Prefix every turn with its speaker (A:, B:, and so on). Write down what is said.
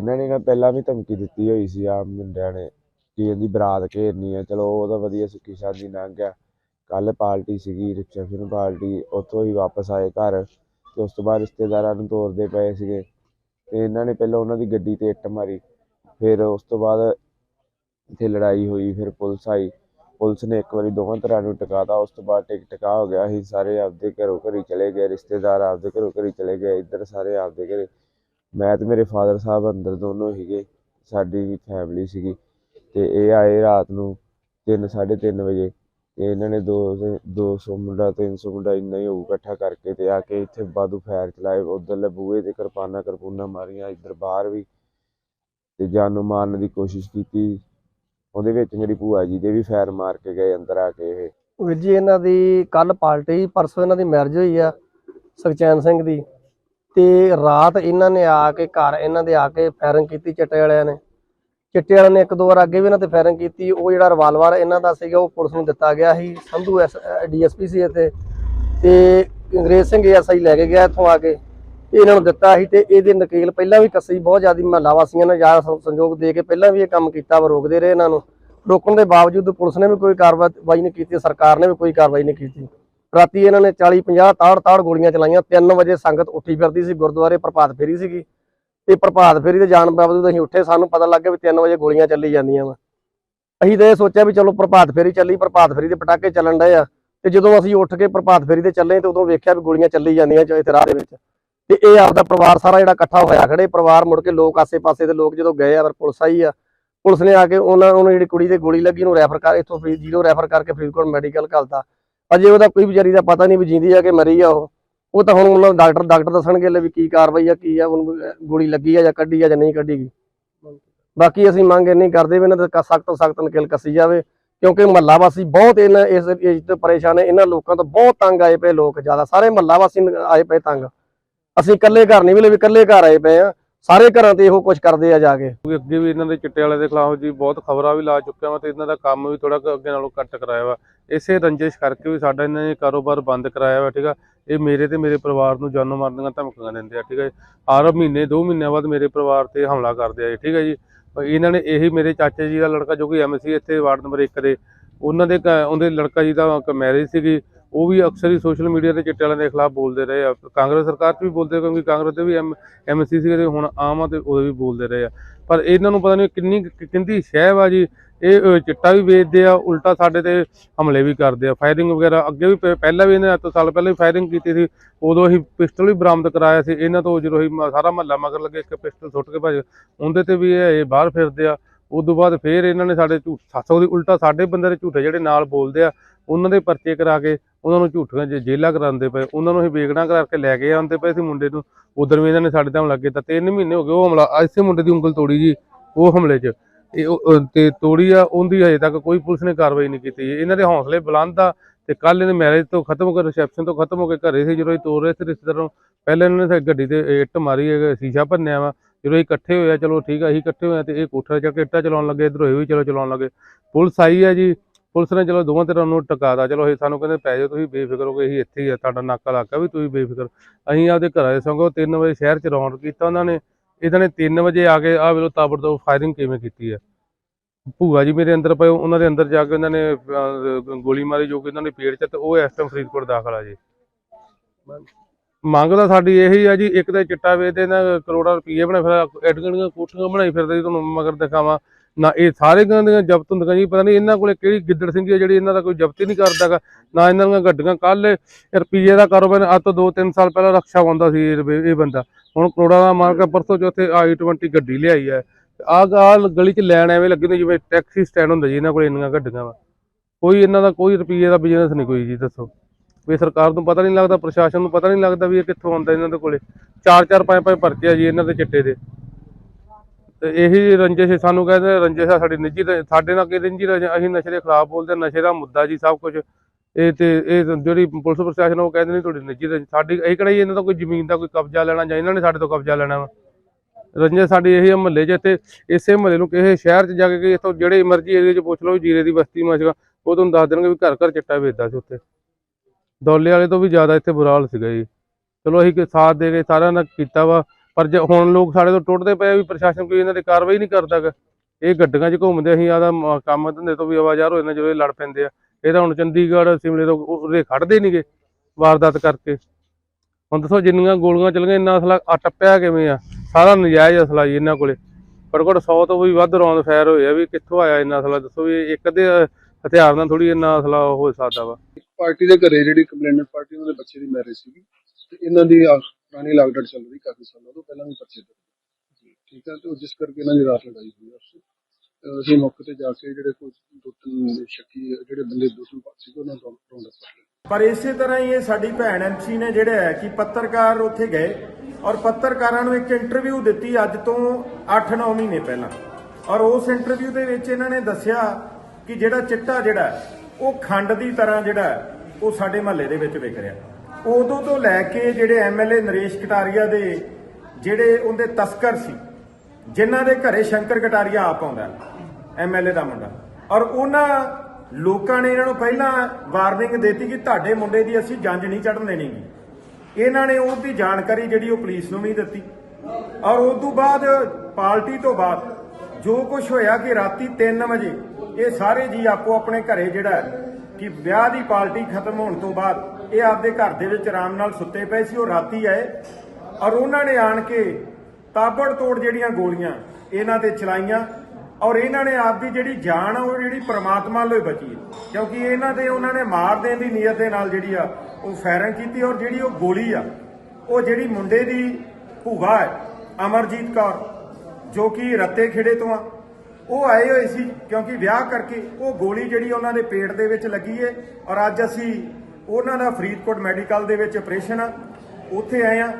A: ਇਹਨਾਂ ਨੇ ਨਾ ਪਹਿਲਾਂ ਵੀ ਧਮਕੀ ਦਿੱਤੀ ਹੋਈ ਸੀ ਆ ਮੁੰਡਿਆਂ ਨੇ ਕਿ ਇਹਦੀ ਬਰਾਤ ਘੇਰਨੀ ਹੈ ਚਲੋ ਉਹ ਤਾਂ ਵਧੀਆ ਸੁੱਖੀ ਸ਼ਾਂਤੀ ਲੰਘ ਗਿਆ ਕੱਲ ਪਾਰਟੀ ਸੀਗੀ ਰਿਸੈਪਸ਼ਨ ਪਾਰਟੀ, ਉੱਥੋਂ ਹੀ ਵਾਪਸ ਆਏ ਘਰ ਤੇ ਉਸ ਤੋਂ ਬਾਅਦ ਰਿਸ਼ਤੇਦਾਰਾਂ ਨੂੰ ਤੋਰਦੇ ਪਏ ਸੀਗੇ ਤੇ ਇਹਨਾਂ ਨੇ ਪਹਿਲਾਂ ਉਹਨਾਂ ਦੀ ਗੱਡੀ ਤੇ ਇੱਟ ਮਾਰੀ, ਫਿਰ ਉਸ ਤੋਂ ਬਾਅਦ ਇੱਥੇ ਲੜਾਈ ਹੋਈ, ਫਿਰ ਪੁਲਿਸ ਆਈ। ਪੁਲਿਸ ਨੇ ਇੱਕ ਵਾਰੀ ਦੋਵਾਂ ਤਰ੍ਹਾਂ ਨੂੰ ਟਿਕਾਤਾ, ਉਸ ਤੋਂ ਬਾਅਦ ਟਿਕ ਟਿਕਾ ਹੋ ਗਿਆ। ਅਸੀਂ ਸਾਰੇ ਆਪਦੇ ਘਰੋਂ ਘਰੀ ਚਲੇ ਗਏ, ਰਿਸ਼ਤੇਦਾਰ ਆਪਦੇ ਘਰੋਂ ਘਰੀ ਚਲੇ ਗਏ, ਇੱਧਰ ਸਾਰੇ ਆਪਦੇ ਘਰੇ ਮੈਂ ਤੇ ਮੇਰੇ ਫਾਦਰ ਸਾਹਿਬ ਅੰਦਰ ਦੋਨੋਂ ਸੀਗੇ, ਸਾਡੀ ਫੈਮਿਲੀ ਸੀਗੀ ਤੇ ਇਹ ਆਏ ਰਾਤ ਨੂੰ 3 3:30 ਵਜੇ ਤੇ ਇਹਨਾਂ ਨੇ ਦੋ 200 ਮੁੰਡਾ 300 ਮੁੰਡਾ ਇੰਨਾ ਹੀ ਹੋਊ ਇਕੱਠਾ ਕਰਕੇ ਤੇ ਆ ਕੇ ਇੱਥੇ ਬਾਦੂ ਫਾਇਰ ਚਲਾਏ, ਉਧਰਲੇ ਬੂਹੇ ਤੇ ਕਿਰਪਾਨਾਂ ਕਿਰਪੂਨਾ ਮਾਰੀਆਂ, ਇੱਧਰ ਬਾਹਰ ਵੀ ਤੇ ਜਾਨੋਂ ਮਾਰਨ ਦੀ ਕੋਸ਼ਿਸ਼ ਕੀਤੀ। ਉਹਦੇ ਵਿੱਚ ਮੇਰੀ ਭੂਆ ਜੀ ਦੇ ਵੀ ਫਾਇਰ ਮਾਰ ਕੇ ਗਏ ਅੰਦਰ ਆ ਕੇ ਇਹ।
B: ਵੀਰ ਜੀ, ਇਹਨਾਂ ਦੀ ਕੱਲ ਪਾਰਟੀ ਪਰਸੋਂ ਇਹਨਾਂ ਦੀ ਮੈਰਿਜ ਹੋਈ ਆ, ਸੁਖਚੈਨ ਸਿੰਘ ਦੀ। ਤੇ ਰਾਤ ਇਹਨਾਂ ਨੇ ਆ ਕੇ ਘਰ ਇਹਨਾਂ ਦੇ ਆ ਕੇ ਫਾਇਰਿੰਗ ਕੀਤੀ ਚਿੱਟੇ ਵਾਲਿਆਂ ਨੇ। ਚਿੱਟੇ ਵਾਲਿਆਂ ਨੇ ਇੱਕ ਦੋ ਵਾਰ ਅੱਗੇ ਵੀ ਇਹਨਾਂ ਤੇ ਫਾਇਰਿੰਗ ਕੀਤੀ। ਉਹ ਜਿਹੜਾ ਰਿਵਾਲਵਰ ਇਹਨਾਂ ਦਾ ਸੀਗਾ, ਉਹ ਪੁਲਿਸ ਨੂੰ ਦਿੱਤਾ ਗਿਆ ਸੀ। ਸੰਧੂ ਐਸ ਡੀਐਸਪੀ ਸੀ ਇੱਥੇ। ਤੇ ਅੰਗਰੇਜ਼ ਸਿੰਘ ਐਸਆਈ ਲੈ ਕੇ ਗਿਆ ਇੱਥੋਂ ਆ ਕੇ। ਇਹਨਾਂ ਨੂੰ ਦਿੱਤਾ ਸੀ ਤੇ ਇਹਦੇ ਨਕੀਲ ਪਹਿਲਾਂ ਵੀ ਕੱਸੀ ਬਹੁਤ ਜ਼ਿਆਦਾ ਮਹੱਲਾ ਵਾਸੀਆਂ ਨੇ ਜ਼ਿਆਦਾ ਸੰਯੋਗ ਦੇ ਕੇ ਪਹਿਲਾਂ ਵੀ ਇਹ ਕੰਮ ਕੀਤਾ ਵਾ, ਰੋਕਦੇ ਰਹੇ ਇਹਨਾਂ ਨੂੰ। ਰੋਕਣ ਦੇ ਬਾਵਜੂਦ ਪੁਲਿਸ ਨੇ ਵੀ ਕੋਈ ਕਾਰਵਾਈ ਨਹੀਂ ਕੀਤੀ, ਸਰਕਾਰ ਨੇ ਵੀ ਕੋਈ ਕਾਰਵਾਈ ਨਹੀਂ ਕੀਤੀ। ਰਾਤੀ ਇਹਨਾਂ ਨੇ 40 50 ਤਾੜ ਤਾੜ ਗੋਲੀਆਂ ਚਲਾਈਆਂ 3 ਵਜੇ ਸੰਗਤ ਉੱਠੀ ਫਿਰਦੀ ਸੀ, ਗੁਰਦੁਆਰੇ ਪ੍ਰਭਾਤ ਫੇਰੀ ਸੀਗੀ। ਤੇ ਪ੍ਰਭਾਤ ਫੇਰੀ ਤੇ ਜਾਣ ਬਾਵਜੂਦ ਅਸੀਂ ਉੱਠੇ, ਸਾਨੂੰ ਪਤਾ ਲੱਗ ਗਿਆ ਵੀ 3 ਵਜੇ ਗੋਲੀਆਂ ਚੱਲੀ ਜਾਂਦੀਆਂ ਵਾ। ਅਸੀਂ ਤਾਂ ਇਹ ਸੋਚਿਆ ਵੀ ਚਲੋ ਪ੍ਰਭਾਤ ਫੇਰੀ ਚੱਲੀ, ਪ੍ਰਭਾਤ ਫੇਰੀ ਦੇ ਪਟਾਕੇ ਚੱਲਣ ਡਏ ਆ। ਤੇ ਜਦੋਂ ਅਸੀਂ ਉੱਠ ਕੇ ਪ੍ਰਭਾਤ ਫੇਰੀ ਤੇ ਚੱਲੇ ਤੇ ਉਦੋਂ ਵੇਖਿਆ ਵੀ ਗੋਲੀਆਂ ਚੱਲੀ ਜਾਂਦੀਆਂ ਚ ਇੱਥੇ ਰਾਹ ਦੇ ਵਿੱਚ। ਤੇ ਇਹ ਆਪਦਾ ਪਰਿਵਾਰ ਸਾਰਾ ਜਿਹੜਾ ਇਕੱਠਾ ਹੋਇਆ ਖੜੇ, ਪਰਿਵਾਰ ਮੁੜ ਕੇ ਲੋਕ ਆਸੇ-ਪਾਸੇ ਦੇ ਲੋਕ ਜਦੋਂ ਗਏ ਆ, ਫਿਰ ਪੁਲਿਸ ਆਈ ਆ। ਪੁਲਿਸ ਨੇ ਆ ਕੇ ਉਹਨਾਂ ਨੂੰ ਜਿਹੜੀ ਕੁੜੀ ਤੇ ਗੋਲੀ ਲੱਗੀ ਨੂੰ ਰੈਫਰ ਕਰ, ਇੱਥੋਂ ਫਰੀਦ ਜ਼ੀਰੋ ਰੈਫਰ ਕਰਕੇ ਫਰੀਦਕੋਟ ਮੈਡੀਕਲ ਘਲਤਾ। ਅਜੇ ਉਹਦਾ ਕੋਈ ਵਿਚਾਰੀ ਦਾ ਪਤਾ ਨਹੀਂ ਵੀ ਜਿੰਦੀ ਆ ਕਿ ਮਰੀ ਆ ਉਹ। ਉਹ ਤਾਂ ਹੁਣ ਮਤਲਬ ਡਾਕਟਰ ਡਾਕਟਰ ਦੱਸਣਗੇ ਲੈ ਵੀ ਕੀ ਕਾਰਵਾਈ ਆ, ਕੀ ਆ, ਉਹਨੂੰ ਗੋਲੀ ਲੱਗੀ ਆ ਜਾਂ ਕੱਢੀ ਆ ਜਾਂ ਨਹੀਂ ਕੱਢੀ ਗਈ। ਬਾਕੀ ਅਸੀਂ ਮੰਗ ਇੰਨੀ ਕਰਦੇ ਵੀ ਇਹਨਾਂ ਤੇ ਸਖਤ ਤੋਂ ਸਖਤ ਨਕੇਲ ਕੱਸੀ ਜਾਵੇ, ਕਿਉਂਕਿ ਮਹੱਲਾ ਵਾਸੀ ਬਹੁਤ ਇਹਨਾਂ, ਇਸ ਇਸ ਤੋਂ ਪਰੇਸ਼ਾਨ ਹੈ ਇਹਨਾਂ ਲੋਕਾਂ ਤੋਂ ਬਹੁਤ ਤੰਗ ਆਏ ਪਏ ਲੋਕ ਜ਼ਿਆਦਾ। ਸਾਰੇ ਮਹੱਲਾ ਵਾਸੀ ਆਏ ਪਏ ਤੰਗ। ਅਸੀਂ ਇਕੱਲੇ ਘਰ ਨਹੀਂ ਮਿਲੇ, ਵੀ ਇਕੱਲੇ ਘਰ ਆਏ ਪਏ ਆ। ਸਾਰੇ ਘਰਾਂ ਤੇ ਇਹੋ ਕੁਝ ਕਰਦੇ ਆ ਜਾ ਕੇ।
C: ਅੱਗੇ ਵੀ ਇਹਨਾਂ ਦੇ ਚਿੱਟੇ ਵਾਲੇ ਦੇ ਖਿਲਾਫ ਜੀ ਬਹੁਤ ਖਬਰਾਂ ਵੀ ਲਾ ਚੁੱਕਿਆ ਵਾ ਤੇ ਇਹਨਾਂ ਦਾ ਕੰਮ ਵੀ ਥੋੜਾ ਅੱਗੇ ਨਾਲੋਂ ਘੱਟ ਕਰਾਇਆ ਵਾ। ਇਸੇ ਰੰਜਿਸ਼ ਕਰਕੇ ਵੀ ਸਾਡਾ ਇਹਨਾਂ ਨੇ ਕਾਰੋਬਾਰ ਬੰਦ ਕਰਾਇਆ ਵਾ, ਠੀਕ ਆ? ਇਹ ਮੇਰੇ ਤੇ ਮੇਰੇ ਪਰਿਵਾਰ ਨੂੰ ਜਾਨੋਂ ਮਾਰਨ ਦੀਆਂ ਧਮਕੀਆਂ ਦਿੰਦੇ ਆ, ਠੀਕ ਆ ਜੀ? ਹਰ ਮਹੀਨੇ 2 ਮਹੀਨਿਆਂ ਬਾਅਦ ਮੇਰੇ ਪਰਿਵਾਰ ਤੇ ਹਮਲਾ ਕਰਦੇ ਆ ਜੀ ਠੀਕ ਆ ਜੀ? ਇਹਨਾਂ ਨੇ ਇਹੀ ਮੇਰੇ ਚਾਚੇ ਜੀ ਦਾ ਲੜਕਾ ਜੋ ਕਿ ਐਮਸੀ ਇੱਥੇ ਵਾਰਡ ਨੰਬਰ 1 ਦੇ, ਉਹਨਾਂ ਦੇ ਘ- ਉਹਦੇ ਲੜਕਾ ਜੀ ਦਾ ਮੈਰਿਜ ਸੀਗੀ ਉਹ ਵੀ ਅਕਸਰ ਹੀ ਸੋਸ਼ਲ ਮੀਡੀਆ ਤੇ ਚਿੱਟੇ ਵਾਲਿਆਂ ਦੇ ਖਿਲਾਫ ਬੋਲਦੇ ਰਹੇ ਆ। ਕਾਂਗਰਸ ਸਰਕਾਰ 'ਚ ਵੀ ਬੋਲਦੇ ਕਿਉਂਕਿ ਕਾਂਗਰਸ ਦੇ ਵੀ ਐਮਸੀ ਸੀਗੇ ਤੇ ਹੁਣ ਆਮ ਆ ਤੇ ਉਹਦੇ ਵੀ ਬੋਲਦੇ ਰਹੇ ਆ। ਪਰ ਇਹਨਾਂ ਨੂੰ ਪਤਾ ਨਹੀਂ ਕਿੰਨੀ ਕੁ- ਕਿੰਦੀ ਸ਼ਹਿਬ ਆ ਜੀ। ਇਹ ਚਿੱਟਾ ਵੀ ਵੇਚਦੇ ਆ, ਉਲਟਾ ਸਾਡੇ ਤੇ ਹਮਲੇ ਵੀ ਕਰਦੇ ਆ। ਫਾਇਰਿੰਗ ਵਗੈਰਾ ਅੱਗੇ ਵੀ ਪ- ਪਹਿਲਾਂ ਵੀ ਇਹਨਾਂ ਅੱਜ ਤੋਂ ਸਾਲ ਪਹਿਲਾਂ ਵੀ ਫਾਇਰਿੰਗ ਕੀਤੀ ਸੀ। ਉਦੋਂ ਅਸੀਂ ਪਿਸਟਲ ਵੀ ਬਰਾਮਦ ਕਰਾਇਆ ਸੀ। ਇਹਨਾਂ ਤੋਂ ਜਦੋਂ ਅਸੀਂ ਮ- ਸਾਰਾ ਮਹੱਲਾ ਮਗਰ ਲੱਗੇ, ਇੱਕ ਪਿਸਟਲ ਸੁੱਟ ਕੇ ਭੱਜ ਉਹਦੇ ਤੇ ਵੀ ਇਹ ਬਾਹਰ ਫਿਰਦੇ ਆ। ਉਸ ਤੋਂ ਬਾਅਦ ਫੇਰ ਇਹਨਾਂ ਨੇ ਸਾਡੇ ਝੂਠ, ਸੱਸੋ ਦੀ ਉਲਟਾ ਸਾਡੇ ਬੰਦੇ ਦੇ ਝੂਠੇ ਜਿਹੜੇ ਨਾਲ ਬੋਲਦੇ ਆ, ਉਹਨਾਂ ਦੇ ਪਰਚੇ ਕਰਾ ਕੇ ਉਹਨਾਂ ਨੂੰ ਝੂਠੀਆਂ ਜੇ ਜੇਲਾਂ ਕਰਾਉਂਦੇ ਪਏ, ਉਹਨਾਂ ਨੂੰ ਅਸੀਂ ਵੇਗਣਾ ਕਰਕੇ ਲੈ ਕੇ ਆਉਂਦੇ ਪਏ ਸੀ ਮੁੰਡੇ ਨੂੰ। ਉਧਰ ਵੀ ਇਹਨਾਂ ਨੇ ਸਾਡੇ ਤੇ ਹਮਲਾ ਕੀਤਾ, ਤਿੰਨ ਮਹੀਨੇ ਹੋ ਗਏ ਉਹ ਹਮਲਾ ਇਸੇ ਮੁੰਡੇ ਦੀ ਉਂਗਲ ਤੋੜੀ ਜੀ, ਉਹ ਹਮਲੇ 'ਚ। ਤੇ ਤੋੜੀ ਆ, ਉਹਦੀ ਹਜੇ ਤੱਕ ਕੋਈ ਪੁਲਿਸ ਨੇ ਕਾਰਵਾਈ ਨਹੀਂ ਕੀਤੀ। ਇਹਨਾਂ ਦੇ ਹੌਸਲੇ ਬੁਲੰਦ ਆ ਤੇ ਕੱਲ ਇਹਨੇ ਮੈਰਿਜ ਤੋਂ ਖਤਮ ਹੋ ਕੇ ਰਿਸੈਪਸ਼ਨ ਤੋਂ ਖਤਮ ਹੋ ਕੇ ਘਰੇ ਸੀ, ਜਦੋਂ ਇਹ ਤੋਰ ਰਹੇ ਸੀ ਰਿਸ਼ਤੇਦਾਰਾਂ ਨੂੰ। ਪਹਿਲਾਂ ਇਹਨਾਂ ਨੇ ਗੱਡੀ ਤੇ ਇੱਟ ਮਾਰੀ ਹੈ ਸ਼ੀਸ਼ਾ ਭੰਨਿਆ ਵਾ। ਜਦੋਂ ਇਹ ਇਕੱਠੇ ਹੋਏ ਆ, ਚਲੋ ਠੀਕ ਆ, ਅਸੀਂ ਇਕੱਠੇ ਹੋਏ ਆ ਤੇ ਇਹ ਕੋਠੇ ਚੱਕ ਕੇ ਇੱਟਾਂ ਚਲਾਉਣ ਲੱਗੇ, ਇਧਰੋਂ ਇਹ ਵੀ ਚਲੋ ਚਲਾਉਣ ਲੱਗੇ। ਪੁਲਿਸ ਆਈ ਹੈ ਜੀ ਪੁਲਿਸ ਨੇ ਚਲੋ ਦੋਵਾਂ ਧਿਰਾਂ ਨੂੰ ਟਕਾਤਾ। ਚਲੋ ਇਹ ਸਾਨੂੰ ਕਹਿੰਦੇ ਪੈ ਜਾਓ, ਤੁਸੀਂ ਬੇਫਿਕਰ ਹੋ ਕੇ ਅਸੀਂ ਇੱਥੇ ਹੀ ਆ, ਤੁਹਾਡਾ ਨਾਕਾ ਇਲਾਕਾ ਵੀ ਤੁਸੀਂ ਬੇਫਿਕਰ। ਅਸੀਂ ਆਪਦੇ ਘਰਾਂ ਦੇ ਸੰਗੋ 3 ਵਜੇ ਸ਼ਹਿਰ ਚ ਰੌਂਡ ਕੀਤਾ ਉਹਨਾਂ ਨੇ। ਇਹਨਾਂ ਨੇ 3 ਵਜੇ ਆ ਕੇ ਆਹ ਵੇਲੋ ਤਾਬੜ ਤੋਂ ਫਾਇਰਿੰਗ ਕਿਵੇਂ ਕੀਤੀ ਹੈ ਭੂਆ ਜੀ ਮੇਰੇ ਅੰਦਰ ਪਏ, ਉਹਨਾਂ ਦੇ ਅੰਦਰ ਜਾ ਕੇ ਉਹਨਾਂ ਨੇ ਗੋਲੀ ਮਾਰੀ ਜੋ ਕਿ ਉਹਨਾਂ ਨੇ ਪੇਟ 'ਚ ਤੇ ਉਹ ਇਸ ਟਾਈਮ ਫਰੀਦਕੋਟ ਦਾਖਲ ਆ ਜੀ। ਮੰਗ ਤਾਂ ਸਾਡੀ ਇਹੀ ਆ ਜੀ, ਇੱਕ ਤਾਂ ਚਿੱਟਾ ਵੇਚਦੇ ਨਾ, ਕਰੋੜਾਂ ਰੁਪਏ ਬਣਾ ਫਿਰ ਐਡਗਣੀਆਂ ਕੋਠੀਆਂ ਬਣਾਈ ਫਿਰਦੇ ਜੀ ਤੁਹਾਨੂੰ ਮਗਰ ਦਿਖਾਵਾਂ। ਨਾ ਇਹ ਸਾਰੇ ਗਾਂ ਦੀਆਂ ਜ਼ਬਤ ਹੁੰਦੀਆਂ ਜੀ, ਪਤਾ ਨਹੀਂ ਇਹਨਾਂ ਕੋਲੇ ਕਿਹੜੀ ਗਿੱਦੜ ਸਿੰਘੀ ਆ ਜਿਹੜੀ ਇਹਨਾਂ ਦਾ ਕੋਈ ਜ਼ਬਤ ਹੀ ਨਹੀਂ ਕਰਦਾਗਾ ਨਾ ਇਹਨਾਂ ਦੀਆਂ ਗੱਡੀਆਂ ਕੱਲ ਰੁਪਈਏ ਦਾ ਕਾਰੋਬਾਰ, ਅੱਜ ਤੋਂ 2-3 ਸਾਲ ਪਹਿਲਾਂ ਰਕਸ਼ਾ ਪਾਉਂਦਾ ਸੀ ਇਹ ਬੰਦਾ। ਹੁਣ ਕਰੋੜਾਂ ਦਾ ਮਾਰ ਕੇ ਪਰਸੋਂ ਚੌਥੇ i20 ਗੱਡੀ ਲਿਆਈ ਹੈ ਆਹ ਆਹ ਗਲੀ 'ਚ ਲੈਣ ਐਵੇਂ ਲੱਗੇ ਨੇ ਜਿਵੇਂ ਟੈਕਸੀ ਸਟੈਂਡ ਹੁੰਦਾ ਜੀ, ਇਹਨਾਂ ਕੋਲ ਇੰਨੀਆਂ ਗੱਡੀਆਂ ਵਾ। ਕੋਈ ਇਹਨਾਂ ਦਾ ਕੋਈ ਰੁਪਈਏ ਦਾ ਬਿਜ਼ਨਸ ਨਹੀਂ ਕੋਈ ਜੀ, ਦੱਸੋ। ਵੀ ਸਰਕਾਰ ਨੂੰ ਪਤਾ ਨਹੀਂ ਲੱਗਦਾ, ਪ੍ਰਸ਼ਾਸਨ ਨੂੰ ਪਤਾ ਨਹੀਂ ਲੱਗਦਾ ਵੀ ਇਹ ਕਿੱਥੋਂ ਆਉਂਦਾ ਇਹਨਾਂ ਦੇ ਕੋਲੇ। ਚਾਰ ਚਾਰ ਪੰਜ ਪੰਜ ਪਰਚੇ ਆ ਜੀ ਇਹਨਾਂ ਦੇ ਚਿੱਟੇ ਦੇ। ਤੇ ਇਹੀ ਰੰਜਿਸ਼ ਸਾਨੂੰ ਕਹਿੰਦੇ ਰੰਜਿਸ਼ ਆ ਸਾਡੀ ਨਿੱਜੀ ਰ- ਸਾਡੇ ਨਾਲ ਕੀ ਰੰਜਿਸ਼- ਅਸੀਂ ਨਸ਼ੇ ਦੇ ਖਿਲਾਫ ਬੋਲਦੇ ਹਾਂ, ਨਸ਼ੇ ਦਾ ਮੁੱਦਾ ਜੀ ਸਭ ਕੁਝ ਇਹ ਤੇ ਇਹ ਜਿਹੜੀ ਪੁਲਿਸ ਪ੍ਰਸ਼ਾਸਨ ਆ, ਉਹ ਕਹਿੰਦੇ ਨੇ ਤੁਹਾਡੀ ਨਿੱਜੀ ਰੰਜਿਸ਼ ਸਾਡੀ ਇਹ ਕਿਹੜਾ ਜੀ ਇਹਨਾਂ ਦਾ ਕੋਈ ਜ਼ਮੀਨ ਦਾ ਕੋਈ ਕਬਜ਼ਾ ਲੈਣਾ ਜਾਂ ਇਹਨਾਂ ਨੇ ਸਾਡੇ ਤੋਂ ਕਬਜ਼ਾ ਲੈਣਾ ਵਾ? ਰੰਜਿਸ਼ ਸਾਡੀ ਇਹੀ ਮਹੱਲੇ 'ਚ ਇੱਥੇ ਇਸੇ ਮਹੱਲੇ ਨੂੰ ਕਿਸੇ ਸ਼ਹਿਰ 'ਚ ਜਾ ਕੇ ਕਿ ਇੱਥੋਂ ਜਿਹੜੇ ਮਰਜ਼ੀ ਏਰੀਏ 'ਚ ਪੁੱਛ ਲਓ ਵੀ ਜੀਰੇ ਦੀ ਬਸਤੀ ਮਸ਼ਗਾ ਉਹ ਤੁਹਾਨੂੰ ਦੱਸ ਦੇਣਗੇ ਵੀ ਘਰ ਘਰ ਚਿੱਟਾ ਵੇਚਦਾ ਸੀ ਉੱਥੇ। ਦੌਲੇ ਵਾਲੇ ਤੋਂ ਵੀ ਜ਼ਿਆਦਾ ਇੱਥੇ ਬੁਰਾ ਹਾਲ ਸੀਗਾ ਜੀ। ਚਲੋ ਅਸੀਂ ਕਿ ਸਾਥ ਦੇ ਕੇ ਸਾਰਿਆਂ ਨਾਲ ਕੀਤਾ ਵਾ। ਪਰ ਜੇ ਹੁਣ ਲੋਕ ਸਾਡੇ ਤੋਂ ਟੁੱਟਦੇ ਪਏ ਵੀ ਪ੍ਰਸ਼ਾਸਨ ਕੋਈ ਇਹਨਾਂ ਤੇ ਕਾਰਵਾਈ ਨਹੀਂ ਕਰਦਾਗਾ ਇਹ ਗੱਡੀਆਂ 'ਚ ਘੁੰਮਦੇ ਅਸੀਂ ਆਦਾ ਕੰਮ ਧੰਦੇ ਤੋਂ ਵੀ ਆਵਾਜ਼ਾਰ ਹੋ ਜਾਂਦੇ ਜਦੋਂ ਇਹ ਲੜ ਪੈਂਦੇ ਆ। ਇਹ ਤਾਂ ਹੁਣ ਚੰਡੀਗੜ੍ਹ, ਸਿਮਲੇ ਤੋਂ ਉਹਦੇ ਖੜਦੇ ਨਹੀਂਗੇ ਵਾਰਦਾਤ ਕਰਕੇ। ਹੁਣ ਦੱਸੋ ਜਿੰਨੀਆਂ ਗੋਲੀਆਂ ਚੱਲੀਆਂ, ਇੰਨਾ ਅਸਲਾ ਟੱਪਿਆ ਕਿਵੇਂ ਆ? ਸਾਰਾ ਨਜਾਇਜ਼ ਅਸਲਾ ਜੀ ਇਹਨਾਂ ਕੋਲੇ। ਪਰ ਕੋਲ 100 ਤੋਂ ਵੀ ਵੱਧ ਰੌਂਦ ਫਾਇਰ ਹੋਏ ਆ ਵੀ ਕਿੱਥੋਂ ਆਇਆ ਇੰਨਾ ਅਸਲਾ? ਦੱਸੋ ਵੀ ਇੱਕ ਅੱਧੇ ਹਥਿਆਰ ਨਾਲ ਥੋੜੀ ਇੰਨਾ ਅਸਲਾ ਹੋ ਸਕਦਾ ਵਾ।
D: ਪਾਰਟੀ ਦੇ ਘਰੇ ਜਿਹੜੀ ਕੰਪਲੇਨਟ ਪਾਰਟੀ, ਉਹਦੇ ਬੱਚੇ ਦੀ ਮੈਰਿਜ ਸੀਗੀ। ਤੇ ਇਹਨਾਂ ਦੀ ਆ- ਪੁਰਾਣੀ ਲਾਗਡਟ ਚੱਲ ਰਹੀ ਕਾਫੀ ਸਾਲਾਂ ਤੋਂ ਪਹਿਲਾਂ ਵੀ ਪਰਚੇ ਦੇ ਠੀਕ ਹੈ ਤੇ ਉਹ ਜਿਸ ਕਰਕੇ ਇਹਨਾਂ ਦੀ ਰਾਤ ਲੜਾਈ ਹੋਈ ਆਪਸ ਤੇ ਅਸੀਂ ਮੌਕੇ ਤੇ ਜਾ ਕੇ ਜਿਹੜੇ ਕੋਈ ਦੋ ਤਿੰਨ ਸ਼ੱਕੀ ਜਿਹੜੇ ਬੰਦੇ ਦੋਸ਼ੀ ਪਾਸੇ ਉਹਨਾਂ ਨੂੰ ਰੌਂਡ ਅਪ ਕਰ ਲਿਆ।
E: ਪਰ ਇਸੇ ਤਰ੍ਹਾਂ ਹੀ ਇਹ ਸਾਡੀ ਭੈਣ ਐਮਸੀ ਨੇ ਜਿਹੜੇ ਹੈ ਕਿ ਪੱਤਰਕਾਰ ਉੱਥੇ ਗਏ ਔਰ ਪੱਤਰਕਾਰਾਂ ਨੂੰ ਇੱਕ ਇੰਟਰਵਿਊ ਦਿੱਤੀ ਅੱਜ ਤੋਂ 8-9 ਮਹੀਨੇ ਪਹਿਲਾਂ। ਔਰ ਉਸ ਇੰਟਰਵਿਊ ਦੇ ਵਿੱਚ ਇਹਨਾਂ ਨੇ ਦੱਸਿਆ ਕਿ ਜਿਹੜਾ ਚਿੱਟਾ ਜਿਹੜਾ ਹੈ, ਉਹ ਖੰਡ ਦੀ ਤਰ੍ਹਾਂ ਜਿਹੜਾ ਹੈ, ਉਹ ਸਾਡੇ ਮਹੱਲੇ ਦੇ ਵਿੱਚ ਵਿਕ ਰਿਹਾ। ਉਦੋਂ ਤੋਂ ਲੈ ਕੇ ਜਿਹੜੇ ਐਮਐਲਏ ਨਰੇਸ਼ ਕਟਾਰੀਆ ਦੇ ਜਿਹੜੇ ਉਹਦੇ ਤਸਕਰ ਸੀ, ਜਿਨ੍ਹਾਂ ਦੇ ਘਰੇ ਸ਼ੰਕਰ ਕਟਾਰੀਆ ਆਪ ਆਉਂਦਾ ਐਮਐਲਏ ਦਾ ਮੁੰਡਾ। ਔਰ ਉਹਨਾਂ ਲੋਕਾਂ ਨੇ ਇਹਨਾਂ ਨੂੰ ਪਹਿਲਾਂ ਵਾਰਨਿੰਗ ਦਿੱਤੀ ਕਿ ਤੁਹਾਡੇ ਮੁੰਡੇ ਦੀ ਅਸੀਂ ਜੰਜ ਨਹੀਂ ਚੜਨ ਦੇਣੀ ਇਹਨਾਂ ਨੇ ਉਹਦੀ ਜਾਣਕਾਰੀ ਜਿਹੜੀ ਉਹ ਪੁਲਿਸ ਨੂੰ ਵੀ ਦਿੱਤੀ। ਔਰ ਉਸ ਤੋਂ ਬਾਅਦ, ਪਾਰਟੀ ਤੋਂ ਬਾਅਦ ਜੋ ਕੁਝ ਹੋਇਆ ਕਿ ਰਾਤੀ 3 ਵਜੇ ਇਹ ਸਾਰੇ ਜੀ ਆਪੋ ਆਪਣੇ ਘਰੇ ਜਿਹੜਾ ਕਿ ਵਿਆਹ ਦੀ ਪਾਰਟੀ ਖਤਮ ਹੋਣ ਤੋਂ ਬਾਅਦ ਇਹ ਆਪਦੇ ਘਰ ਦੇ ਵਿੱਚ ਆਰਾਮ ਨਾਲ ਸੁੱਤੇ ਪਏ ਸੀ, ਉਹ ਰਾਤੀ ਆਏ ਔਰ ਉਹਨਾਂ ਨੇ ਆਣ ਕੇ ਤਾਬੜ ਤੋੜ ਜਿਹੜੀਆਂ ਗੋਲੀਆਂ ਇਹਨਾਂ ਤੇ ਚਲਾਈਆਂ ਔਰ ਇਹਨਾਂ ਨੇ ਆਪਦੀ ਜਿਹੜੀ ਜਾਨ ਆ, ਉਹ ਜਿਹੜੀ ਪ੍ਰਮਾਤਮਾ ਲਈ ਬਚੀ ਕਿਉਂਕਿ ਇਹਨਾਂ ਦੇ, ਉਹਨਾਂ ਨੇ ਮਾਰ ਦੇਣ ਦੀ ਨੀਅਤ ਦੇ ਨਾਲ ਜਿਹੜੀ ਆ, ਉਹ ਫਾਇਰਿੰਗ ਕੀਤੀ ਔਰ ਜਿਹੜੀ ਉਹ ਗੋਲੀ ਆ, ਉਹ ਜਿਹੜੀ ਮੁੰਡੇ ਦੀ ਭੂਆ ਹੈ, ਅਮਰਜੀਤ ਕੌਰ, ਜੋ ਕਿ ਰੱਤੇ ਖੇੜੇ ਤੋਂ ਆ। ਉਹ ਆਏ ਹੋਏ ਸੀ ਕਿਉਂਕਿ ਵਿਆਹ ਕਰਕੇ ਉਹ ਗੋਲੀ ਜਿਹੜੀ ਉਹਨਾਂ ਦੇ ਪੇਟ ਦੇ ਵਿੱਚ ਲੱਗੀ ਏ ਔਰ ਅੱਜ ਅਸੀਂ ਉਹਨਾਂ ਦਾ ਫਰੀਦਕੋਟ ਮੈਡੀਕਲ ਦੇ ਵਿੱਚ ਆਪਰੇਸ਼ਨ ਆ, ਉੱਥੇ ਆਏ ਆ।